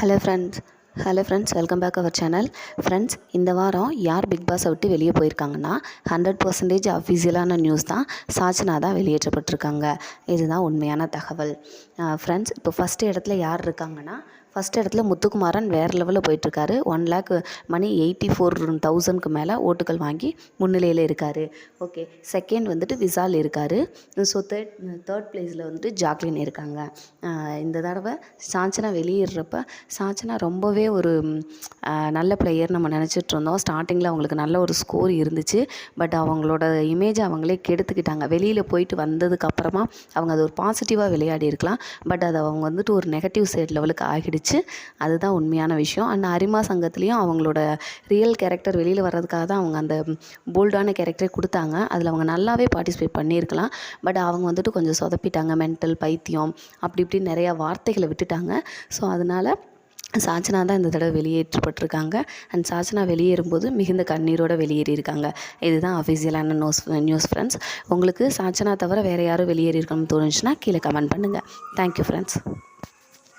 Hello friends hello friends welcome back our channel friends இந்த வாரம் யார் பிக் பாஸை விட்டு வெளியே போயிருக்காங்கன்னா ஹண்ட்ரட் பர்சன்டேஜ் அஃபிஷியலான நியூஸ் தான் சாச்சனா தான் வெளியேற்றப்பட்டிருக்காங்க. இதுதான் உண்மையான தகவல். ஃப்ரெண்ட்ஸ் இப்போ ஃபஸ்ட்டு இடத்துல யார் இருக்காங்கன்னா ஃபஸ்ட் இடத்துல முத்துக்குமாரன் வேறு லெவலில் போயிட்டுருக்காரு. ஒன் லேக் மணி எயிட்டி ஃபோர் தௌசண்ட்க்கு மேலே ஓட்டுகள் வாங்கி முன்னிலையில் இருக்கார். ஓகே செகண்ட் வந்துட்டு விசால் இருக்கார். ஸோ தேர்ட் தேர்ட் ப்ளேஸில் வந்துட்டு ஜாக்லின் இருக்காங்க. இந்த தடவை சாஞ்சனா வெளியேறப்ப சாஞ்சனா ரொம்பவே ஒரு நல்ல பிளேயர் நம்ம நினச்சிட்டு இருந்தோம். ஸ்டார்டிங்கில் அவங்களுக்கு நல்ல ஒரு ஸ்கோர் இருந்துச்சு. பட் அவங்களோட இமேஜை அவங்களே கெடுத்துக்கிட்டாங்க. வெளியில் போயிட்டு வந்ததுக்கப்புறமா அவங்க அது ஒரு பாசிட்டிவாக விளையாடி இருக்கலாம் பட் அது அவங்க வந்துட்டு ஒரு நெகட்டிவ் சைட் லெவலுக்கு ஆகிடுச்சு. அதுதான் உண்மையான விஷயம். அண்ட் அரிமா சங்கத்துலேயும் அவங்களோட ரியல் கேரக்டர் வெளியில் வர்றதுக்காக தான் அவங்க அந்த போல்டான கேரக்டரை கொடுத்தாங்க. அதில் அவங்க நல்லாவே பார்ட்டிசிபேட் பண்ணியிருக்கலாம். பட் அவங்க வந்துட்டு கொஞ்சம் சொதப்பிட்டாங்க. மென்டல் பைத்தியம் அப்படி இப்படி நிறையா வார்த்தைகளை விட்டுட்டாங்க. ஸோ அதனால் சாச்சனா தான் இந்த தடவை வெளியேற்றப்பட்டிருக்காங்க. அண்ட் சாச்சனா வெளியேறும்போது மிகுந்த கண்ணீரோட வெளியேறியிருக்காங்க. இதுதான் அஃபிஷியலான நியூஸ் நியூஸ் ஃப்ரெண்ட்ஸ் உங்களுக்கு சாச்சனா தவிர வேறு யாரும் வெளியேறியிருக்கணும்னு தோணுச்சுன்னா கீழே கமெண்ட் பண்ணுங்கள் தேங்க்யூ ஃப்ரெண்ட்ஸ்